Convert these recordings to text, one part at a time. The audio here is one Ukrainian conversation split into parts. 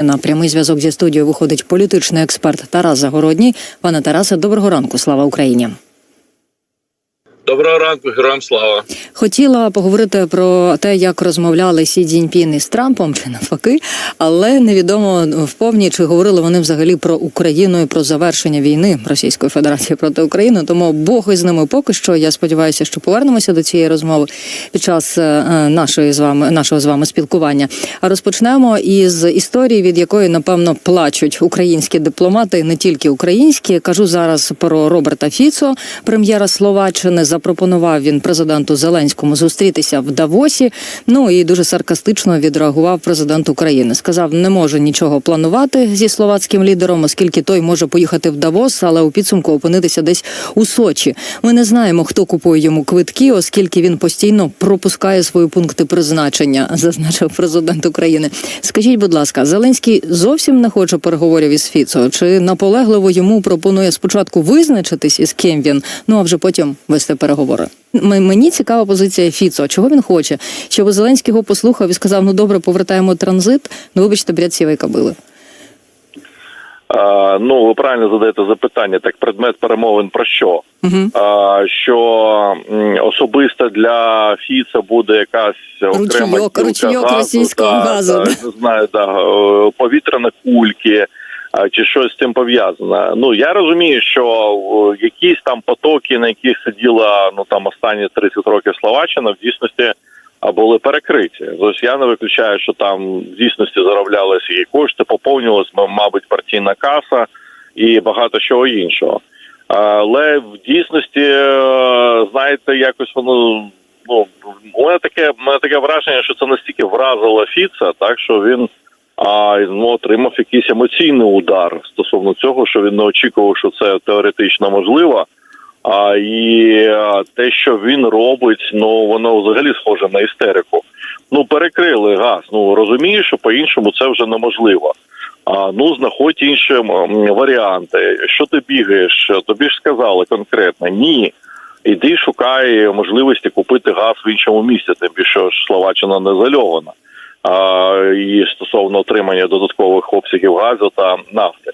На прямий зв'язок зі студією виходить політичний експерт Тарас Загородній. Пане Тарасе, доброго ранку. Слава Україні. Доброго ранку, героям слава. Хотіла поговорити про те, як розмовляли Сі Цзіньпін із Трампом, чи навпаки, але невідомо вповні, чи говорили вони взагалі про Україну і про завершення війни Російської Федерації проти України. Тому Бог із ними поки що. Я сподіваюся, що повернемося до цієї розмови під час е, нашої з вами нашого з вами спілкування. А розпочнемо із історії, від якої напевно плачуть українські дипломати, не тільки українські. Кажу зараз про Роберта Фіцо, прем'єра Словаччини. Запропонував він президенту Зеленському зустрітися в Давосі. Ну і дуже саркастично відреагував президент України. Сказав, не може нічого планувати зі словацьким лідером, оскільки той може поїхати в Давос, але у підсумку опинитися десь у Сочі. Ми не знаємо, хто купує йому квитки, оскільки він постійно пропускає свої пункти призначення, зазначив президент України. Скажіть, будь ласка, Зеленський зовсім не хоче переговорів із Фіцо? Чи наполегливо йому пропонує спочатку визначитись із ким він, ну а вже потім вести переговори? М- Мені цікава позиція Фіцо. Чого він хоче? Щоб Зеленський його послухав і сказав: ну добре, повертаємо транзит. Ну вибачте, бред сівої кобили. А, ну, ви правильно задаєте запитання. Так, предмет перемовин про що? Угу. А, що особисто для Фіца буде якась окрема Ручійок, кілка ручійок газу, російського да, газу, да, да. не знаю, да, е, повітряні кульки. Чи щось з цим пов'язане? Ну я розумію, що якісь там потоки, на яких сиділа ну там останні 30 років Словаччина, в дійсності були перекриті. Тобто я не виключаю, що там в дійсності зароблялися і кошти, поповнювалась, м- мабуть, партійна каса і багато чого іншого. Але в дійсності, е, знаєте, якось воно ну мене таке мене таке враження, що це настільки вразило Фіца, так що він а ну, отримав якийсь емоційний удар стосовно цього, що він не очікував, що це теоретично можливо. А і те, що він робить, ну воно взагалі схоже на істерику. Ну перекрили газ. Ну розумієш, що по-іншому це вже неможливо. А ну знаходь інші варіанти. Що ти бігаєш? Тобі ж сказали конкретно ні. Іди шукай можливості купити газ в іншому місці, тим більше ж Словаччина не зальована. І стосовно отримання додаткових обсягів газу та нафти.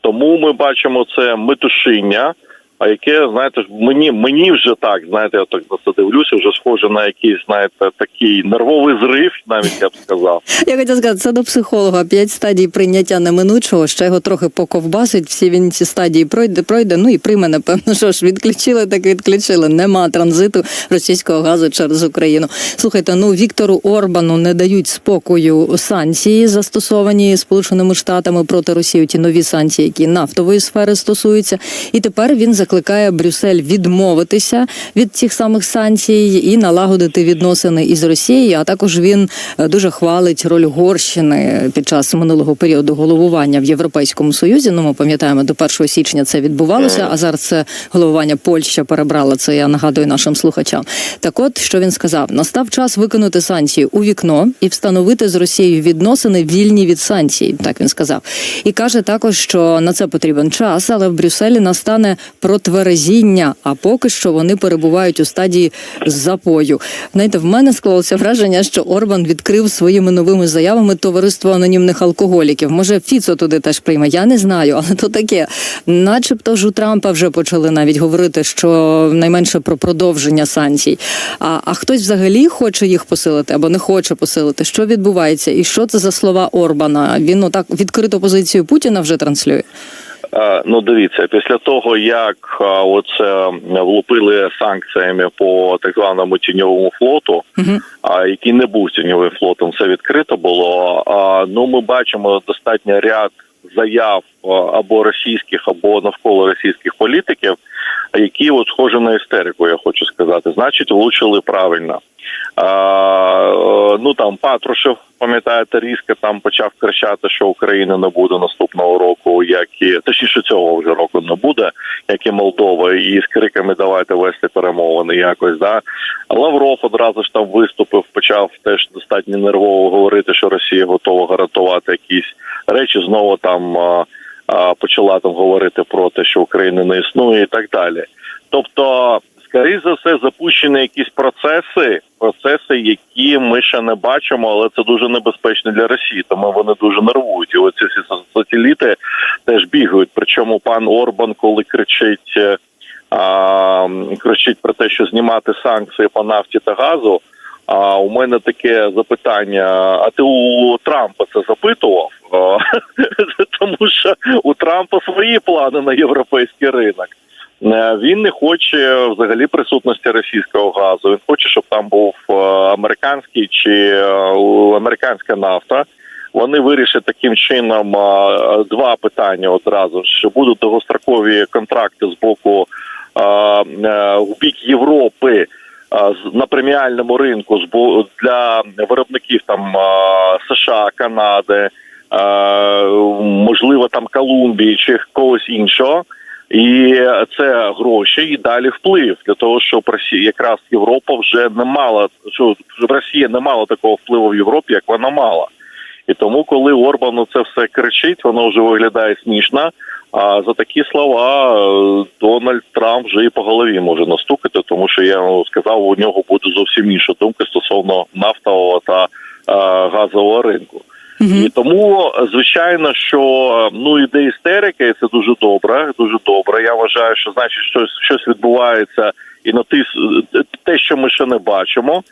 Тому ми бачимо це метушиння, а яке, знаєте, ж, мені мені вже так, знаєте, я так на це дивлюся, вже схоже на якийсь, знаєте, такий нервовий зрив, навіть я б сказав. Я хотіла сказати, це до психолога. П'ять стадій прийняття неминучого. Ще його трохи поковбасить. Всі він ці стадії пройде, пройде. Ну і прийме, напевно, що ж відключили, так відключили. Нема транзиту російського газу через Україну. Слухайте, ну Віктору Орбану не дають спокою санкції, застосовані Сполученими Штатами проти Росії. Ті нові санкції, які нафтової сфери стосуються. І тепер він закликає Брюссель відмовитися від цих самих санкцій і налагодити відносини із Росією. А також він е, дуже хвалить роль Угорщини під час минулого періоду головування в Європейському Союзі. Ну, ми пам'ятаємо, до 1 січня це відбувалося. А зараз це головування Польща перебрала це. Я нагадую нашим слухачам. Так, от що він сказав: настав час виконати санкції у вікно і встановити з Росією відносини вільні від санкцій. Так він сказав. І каже також, що на це потрібен час, але в Брюсселі настане протверезіння. А поки що вони перебувають у стадії запою. Знаєте, в мене склалося враження, що Орбан відкрив своїми новими заявами товариство анонімних алкоголіків. Може, Фіцо туди теж прийме. Я не знаю, але то таке. Начебто ж у Трампа вже почали навіть говорити, що найменше про продовження санкцій. А, а хтось взагалі хоче їх посилити або не хоче посилити. Що відбувається, і що це за слова Орбана? Він отак відкриту позицію Путіна вже транслює. Е, Ну, дивіться, після того як е, оце влупили санкціями по так званому тіньовому флоту, а який не був тіньовим флотом, це відкрито було. Ну ми бачимо достатньо ряд заяв або російських, або навколо російських політиків, які от схожі на істерику, я хочу сказати. Значить, влучили правильно. Е, ну там Патрушев, пам'ятаєте, різко там почав кричати, що України не буде наступного року, як і точніше цього вже року не буде, як і Молдова, і з криками давайте вести перемовини якось. Да Лавров одразу ж там виступив, почав теж достатньо нервово говорити, що Росія готова гарантувати якісь речі. Знову там почала там говорити про те, що України не існує, і так далі. Тобто скоріш за все запущені якісь процеси, процеси, які ми ще не бачимо, але це дуже небезпечно для Росії, тому вони дуже нервують. І оці всі са- сателіти теж бігають. Причому пан Орбан, коли кричить, е, а, кричить про те, що знімати санкції по нафті та газу. А у мене таке запитання: а ти у Трампа це запитував? Тому що у Трампа свої плани на європейський ринок. Е, Він не хоче взагалі присутності російського газу. Він хоче, щоб там був е, американський чи е, американська нафта. Вони вирішать таким чином два питання одразу: що будуть довгострокові контракти з боку в бік Європи. На преміальному ринку для виробників там США, Канади, можливо, там Колумбії чи когось іншого, і це гроші і далі вплив для того, щоб Росія якраз Європа вже не мала, що Росія не мала такого впливу в Європі, як вона мала. І тому, коли Орбану це все кричить, воно вже виглядає смішно. А за такі слова е, Дональд Трамп вже і по голові може настукати, тому що я сказав, у нього буде зовсім інша думка стосовно нафтового та е, газового ринку. І тому, звичайно, що е, ну іде істерика, і це дуже добре. Дуже добре. Я вважаю, що значить щось щось відбувається, і на ті те, що ми ще не бачимо.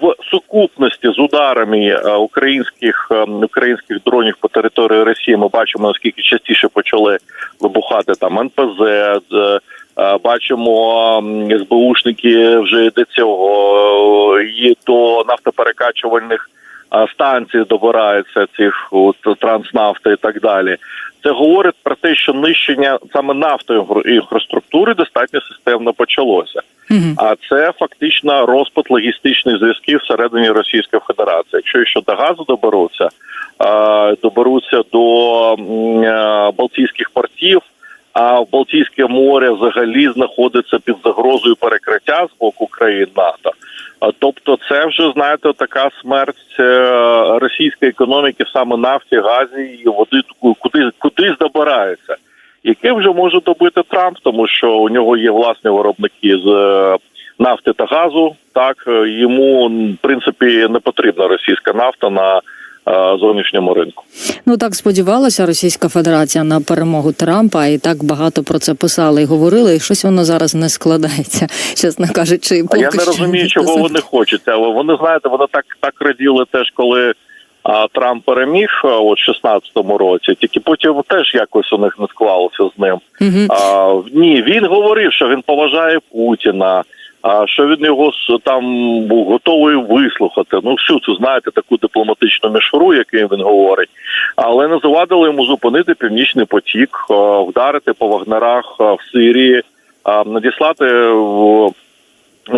В сукупності з ударами е, українських е, українських дронів по території Росії ми бачимо наскільки частіше почали вибухати там НПЗ. Бачимо СБУшники вже до цього і до нафтоперекачувальних а, станцій добираються цих транснафти і так далі. Це говорить про те, що нищення саме нафтової інфраструктури достатньо системно почалося. Мгм. А це фактично розпад логістичних зв'язків всередині Російської Федерації. Якщо ще до газу доберуться, доберуться до е, Балтійських портів. А в Балтійське море взагалі знаходиться під загрозою перекриття з боку країн НАТО. Тобто, це вже знаєте така смерть е, російської економіки саме нафті, газі і води куди кудись добирається. Яке вже може добити Трамп, тому що у нього є власні виробники з е, нафти та газу. Так е, йому в принципі не потрібна російська нафта на зовнішньому ринку. Ну так сподівалася Російська Федерація на перемогу Трампа, і так багато про це писали і говорили. І щось воно зараз не складається, чесно кажучи. поки я не що розумію, чого вони хочуть. Але вони знаєте, вони так так раділи теж, коли а, Трамп переміг от 16-му році. Тільки потім теж якось у них не склалося з ним. Мгм. А, ні, він говорив, що він поважає Путіна. А що він його там був готовий вислухати? Ну всю цю знаєте таку дипломатичну мішуру, який він говорить, але не завадили йому зупинити північний потік, вдарити по вагнерах в Сирії, надіслати в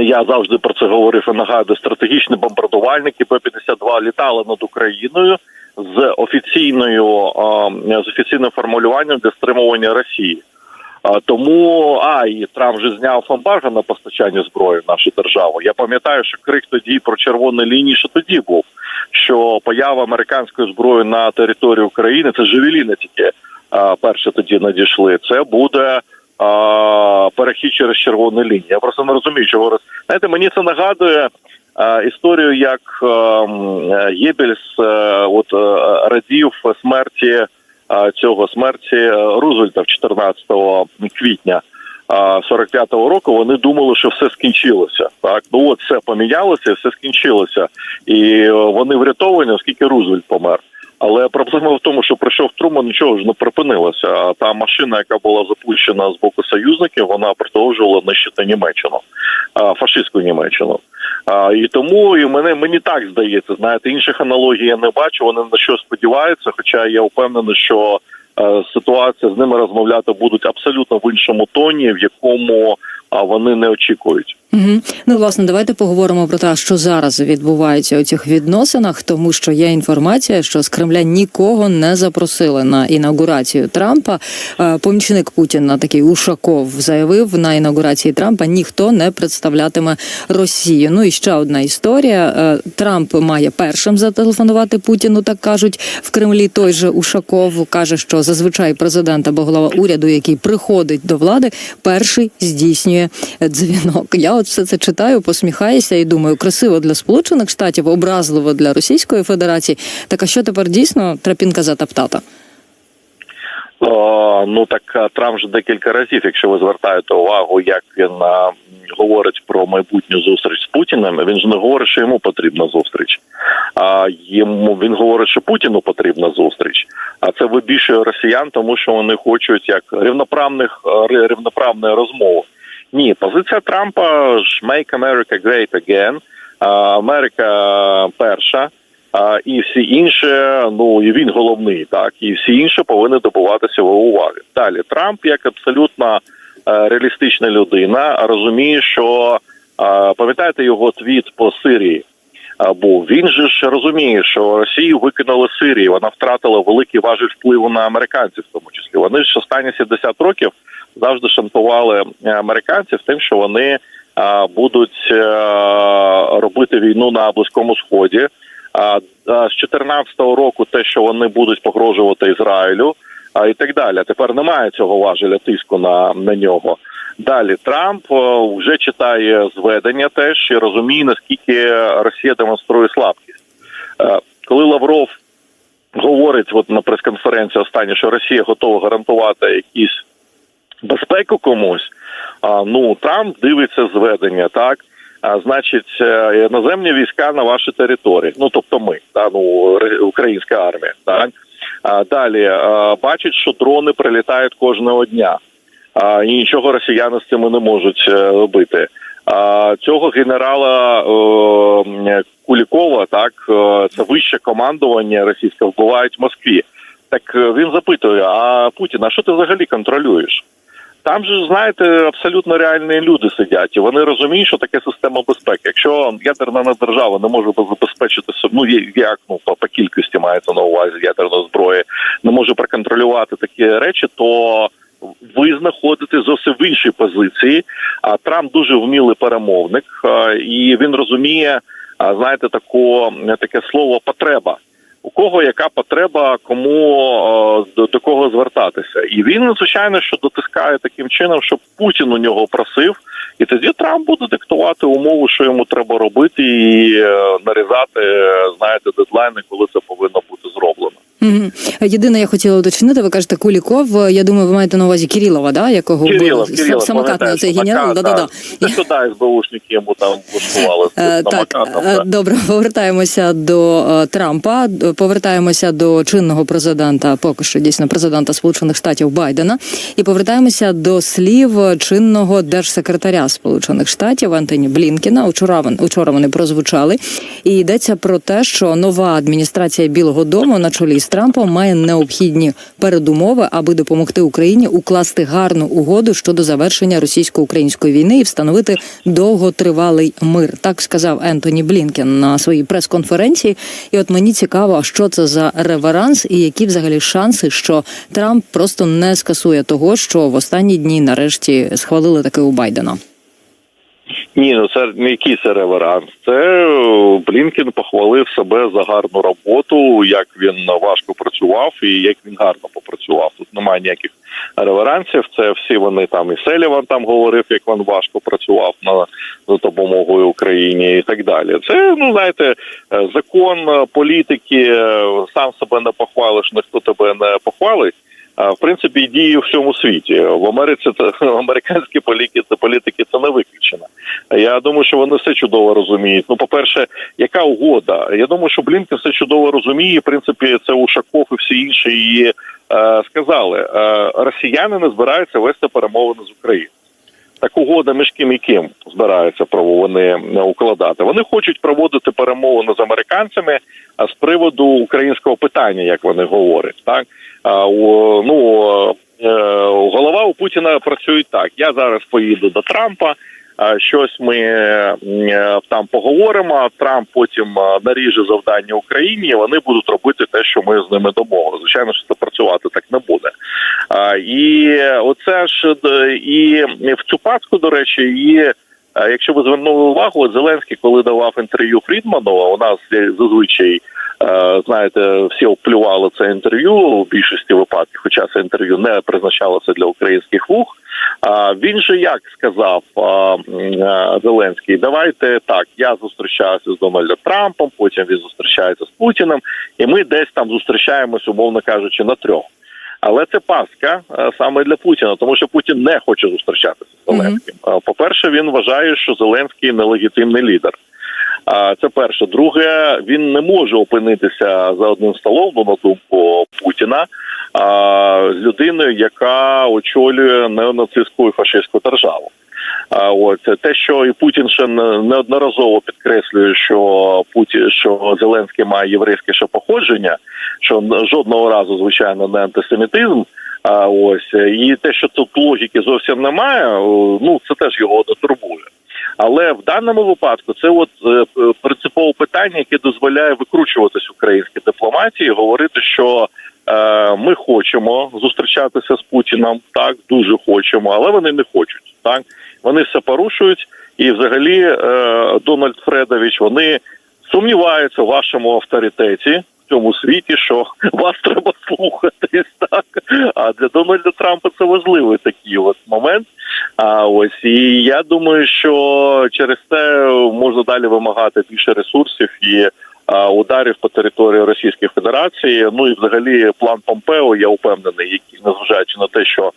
я завжди про це говорив і нагадую, стратегічні бомбардувальники П-52 літали над Україною з офіційною з офіційним формулюванням для стримування Росії. Тому а і Трамп вже зняв ембарго на постачання зброї в нашу державу. Я пам'ятаю, що крик тоді про червоні лінії, що тоді був, що поява американської зброї на території України це живеліни тільки перше тоді надійшли. Це буде перехід через червону лінію. Я просто не розумію, чого роз... знаєте, мені це нагадує. Історію, як ем, е, Єбельс е, от е, радів смерті цього смерті е, Рузвельта в 14 квітня а, 45-го року. Вони думали, що все скінчилося. Так, ну от все помінялося, все скінчилося, і е, вони врятовані, оскільки Рузвельт помер. Але проблема в тому, що прийшов Труман, нічого ж не припинилося. А та машина, яка була запущена з боку союзників, вона продовжувала нищити Німеччину, фашистську Німеччину. І тому і мене мені так здається. Знаєте, інших аналогій я не бачу. Вони на що сподіваються. Хоча я впевнений, що е, ситуація з ними розмовляти будуть абсолютно в іншому тоні, в якому вони не очікують. Угу. Ну, власне, давайте поговоримо про те, що зараз відбувається у цих відносинах, тому що є інформація, що з Кремля нікого не запросили на інаугурацію Трампа. Е, Помічник Путіна, такий Ушаков, заявив на інаугурації Трампа ніхто не представлятиме Росію. Ну і ще одна історія. Е, Трамп має першим зателефонувати Путіну, так кажуть в Кремлі. Той же Ушаков каже, що зазвичай президент або голова уряду, який приходить до влади, перший здійснює дзвінок. Я от все це читаю, посміхаюся і думаю, красиво для Сполучених Штатів, образливо для Російської Федерації. Так а що тепер дійсно трапінка затаптата? О, ну так Трамп вже декілька разів, якщо ви звертаєте увагу, як він а, говорить про майбутню зустріч з Путіним, він ж не говорить, що йому потрібна зустріч. А йому він говорить, що Путіну потрібна зустріч. А це вибільшує росіян, тому що вони хочуть як рівноправних а, рівноправної розмови. Ні, позиція Трампа ж «Make America Great Again», Америка перша. І всі інші, ну і він головний, так і всі інші повинні добуватися уваги. Далі Трамп, як абсолютно е, реалістична людина, розуміє, що пам'ятаєте його твіт по Сирії. а, Був він же ж розуміє, що Росію викинули з Сирії. Вона втратила великий важіль впливу на американців, в тому числі. Вони ж останні 70 років завжди шантували е, американців тим, що вони е, будуть е, робити війну на близькому сході. А з 14-го року те, що вони будуть погрожувати Ізраїлю, а і так далі. Тепер немає цього важеля тиску на, на нього. Далі Трамп вже читає зведення теж і розуміє, наскільки Росія демонструє слабкість. Коли Лавров говорить от на прес-конференції останнє, що Росія готова гарантувати якісь безпеку комусь, а, ну Трамп дивиться зведення, так. А, значить, е, іноземні війська на вашій території. Ну тобто ми, та ну українська армія. Так а, далі а, бачить, що дрони прилітають кожного дня, а, і нічого росіяни з цим не можуть е, робити. А, цього генерала е, Кулікова, так е, це вище командування російське вбивають в Москві. Так е, він запитує: а Путін, а що ти взагалі контролюєш? Там же знаєте, абсолютно реальні люди сидять, і вони розуміють, що таке система безпеки. Якщо ядерна держава не може забезпечити ну як ну по, по кількості мається на увазі ядерної зброї, не може проконтролювати такі речі, то ви знаходитесь зовсім в іншій позиції. А Трамп дуже вмілий перемовник, і він розуміє, знаєте, тако, таке слово потреба. У кого яка потреба, кому е, до, до кого звертатися, і він звичайно що дотискає таким чином, щоб Путін у нього просив, і тоді Трамп буде диктувати умову, що йому треба робити, і е, нарізати, е, знаєте, дедлайни, коли це повинно бути. Угу. Єдине, я хотіла уточнити, ви кажете Куліков. Я думаю, ви маєте на увазі Кирилова, да? якого? Кирилов, Кирилов, самокатний оцей генерал. Да, да, да. Це сюди СБУшники йому там влаштували Е, Так, е, да. добре, повертаємося до е, Трампа. Повертаємося до чинного президента, поки що дійсно президента Сполучених Штатів Байдена, і повертаємося до слів чинного держсекретаря Сполучених Штатів Антоні Блінкіна. Вчора вон- вчора вони прозвучали, і йдеться про те, що нова адміністрація Білого Дому на чолі з Трампом має необхідні передумови, аби допомогти Україні укласти гарну угоду щодо завершення російсько-української війни і встановити довготривалий мир. Так сказав Ентоні Блінкен на своїй прес-конференції. І от мені цікаво, що це за реверанс, і які взагалі шанси, що Трамп просто не скасує того, що в останні дні нарешті схвалили таки у Байдена. Ні, ну це не який це реверанс. Це е, Блінкін похвалив себе за гарну роботу, як він важко працював і як він гарно попрацював. Тут немає ніяких реверансів. Це всі вони там і Селіван там говорив, як він важко працював на за допомогою Україні і так далі. Це ну знаєте, е, закон е, політики сам себе не похвалиш, ніхто тебе не похвалить. В принципі, і діє в всьому світі. В Америці це американські політики, це політики це не виключено. Я думаю, що вони все чудово розуміють. Ну, по-перше, яка угода? Я думаю, що Блінкен все чудово розуміє. В принципі, це Ушаков і всі інші її е, сказали. Е, росіяни не збираються вести перемовини з Україною. Так угода між ким і ким збираються право вони е, укладати. Вони хочуть проводити перемовини з американцями з приводу українського питання, як вони говорять, так ну е, голова у Путіна працює так. Я зараз поїду до Трампа. Щось ми е, е, там поговоримо. Трамп потім е, наріже завдання Україні. і Вони будуть робити те, що ми з ними домовили. Звичайно, що це працювати так не буде. І оце ж і в цю паску, до речі, і якщо ви звернули увагу, Зеленський, коли давав інтерв'ю Фрідману, у нас зазвичай. Знаєте, всі оплювали це інтерв'ю у більшості випадків, хоча це інтерв'ю не призначалося для українських вух. А він же як сказав а, Зеленський, давайте так. Я зустрічаюся з Дональдом Трампом, потім він зустрічається з Путіним, і ми десь там зустрічаємось, умовно кажучи, на трьох. Але це паска е, саме для Путіна, тому що Путін не хоче зустрічатися з Зеленським. Е, По-перше, він вважає, що Зеленський нелегітимний лідер. Це перше. Друге, він не може опинитися за одним столом, на думку Путіна, з людиною, яка очолює неонацистську і фашистську державу. От те, що і Путін ще неодноразово підкреслює, що Путін, що Зеленський має єврейське ще походження, що жодного разу, звичайно, не антисемітизм. А ось і те, що тут логіки зовсім немає, ну це теж його не турбує. Але в даному випадку це от е, принципове питання, яке дозволяє викручуватись українській дипломатії, говорити, що е, ми хочемо зустрічатися з Путіном, так дуже хочемо, але вони не хочуть. Так вони все порушують, і взагалі е, Дональд Фредович вони сумніваються в вашому авторитеті. Цьому світі, що вас треба слухатись, так а для Дональда Трампа це важливий такий от момент. А ось і я думаю, що через це можна далі вимагати більше ресурсів і ударів по території Російської Федерації. Ну і взагалі план Помпео, я впевнений, який незважаючи на те, що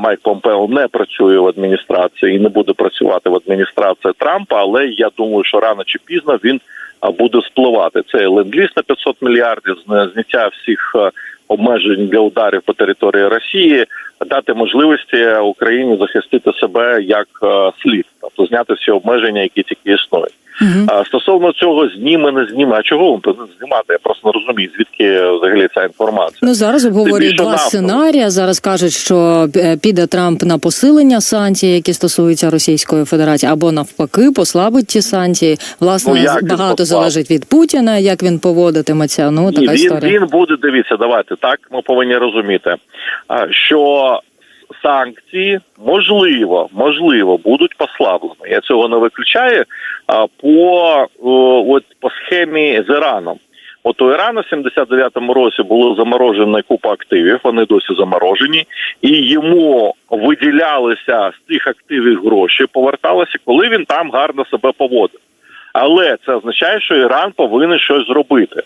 Майк Помпео не працює в адміністрації і не буде працювати в адміністрації Трампа, але я думаю, що рано чи пізно він буде спливати. Це ленд-ліз на 500 мільярдів, зняття всіх обмежень для ударів по території Росії, дати можливості Україні захистити себе як е, слід, тобто зняти всі обмеження, які тільки існують. А стосовно цього зніме, не зніме. А чого він повинен знімати? Я просто не розумію, звідки взагалі ця інформація. Ну зараз обговорюють два нафту. сценарії. Зараз кажуть, що е, піде Трамп на посилення санкцій, які стосуються Російської Федерації, або навпаки, послабить ті санкції. Власне, Ну, як багато залежить від Путіна, як він поводитиметься. Ну Ні, він, історія. він буде дивіться. Давайте так. Ми повинні розуміти, що санкції можливо, можливо, будуть послаблені. Я цього не виключаю. А по от по схемі з Іраном. От у Ірана в 79-му році було заморожена купа активів, вони досі заморожені, і йому виділялися з цих активів гроші, поверталися, коли він там гарно себе поводив. Але це означає, що Іран повинен щось зробити.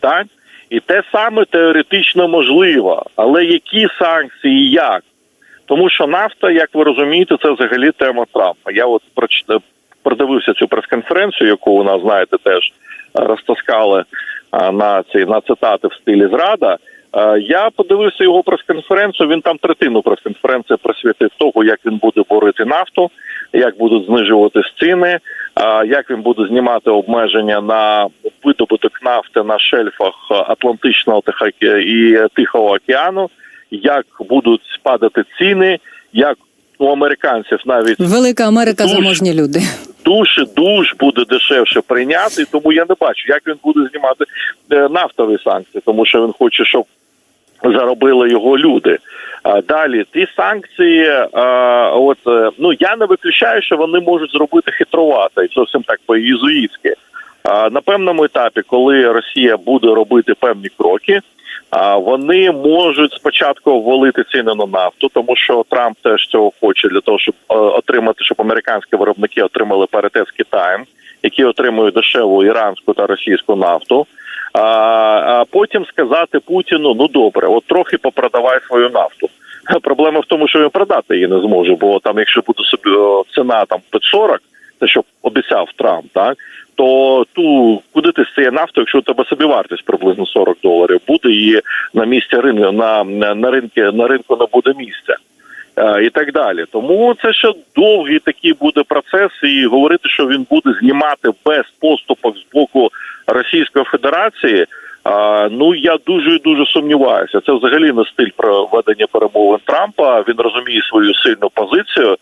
Так? І те саме теоретично можливо. Але які санкції і як? Тому що нафта, як ви розумієте, це взагалі тема Трампа. Я от прочитав, продивився цю прес-конференцію, яку нас, знаєте, теж е, розтаскали е, на ці на цитати в стилі зрада. Е, Я подивився його прес-конференцію. Він там третину прес-конференції присвятив того, як він буде борити нафту, як будуть знижуватись ціни, е, як він буде знімати обмеження на видобуток нафти на шельфах Атлантичного Тиха- і Тихого океану, як будуть падати ціни, як у американців навіть Велика Америка Дуже. заможні люди. душ душ буде дешевше прийняти, тому я не бачу, як він буде знімати е, нафтові санкції, тому що він хоче, щоб заробили його люди. Далі ті санкції, от е, ну я не виключаю, що вони можуть зробити хитрувато і зовсім так по-єзуїтськи. На певному етапі, коли Росія буде робити певні кроки. Вони можуть спочатку ввалити ціни на нафту, тому що Трамп теж цього хоче для того, щоб е, отримати, щоб американські виробники отримали паритет з Китаєм, які отримують дешеву іранську та російську нафту. А, потім сказати Путіну: ну добре, от трохи попродавай свою нафту. Проблема в тому, що він продати її не зможе, бо там, якщо буде собі ціна там під 40, те, що обіцяв Трамп, так то ту куди ти цією нафтою, якщо у тебе собівартість приблизно 40 доларів буде, і на місці ринку на, на, ринку на ринку не буде місця. Е, І так далі, тому це ще довгий такий буде процес, і говорити, що він буде знімати без поступок з боку Російської Федерації. Ну я дуже дуже сумніваюся. Це взагалі не стиль проведення перемовин Трампа. Він розуміє свою сильну позицію.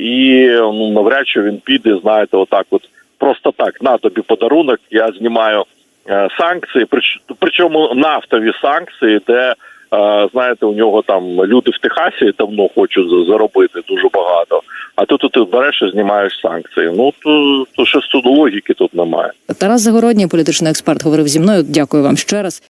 і ну навряд чи він піде, знаєте, отак, от просто так на тобі подарунок. Я знімаю е, санкції, прич- причому нафтові санкції, де е, знаєте, у нього там люди в Техасі давно хочуть заробити дуже багато. А тут ти береш і знімаєш санкції. Ну то, то щось тут логіки тут немає. Тарас Загородній, політичний експерт, говорив зі мною. Дякую вам ще раз.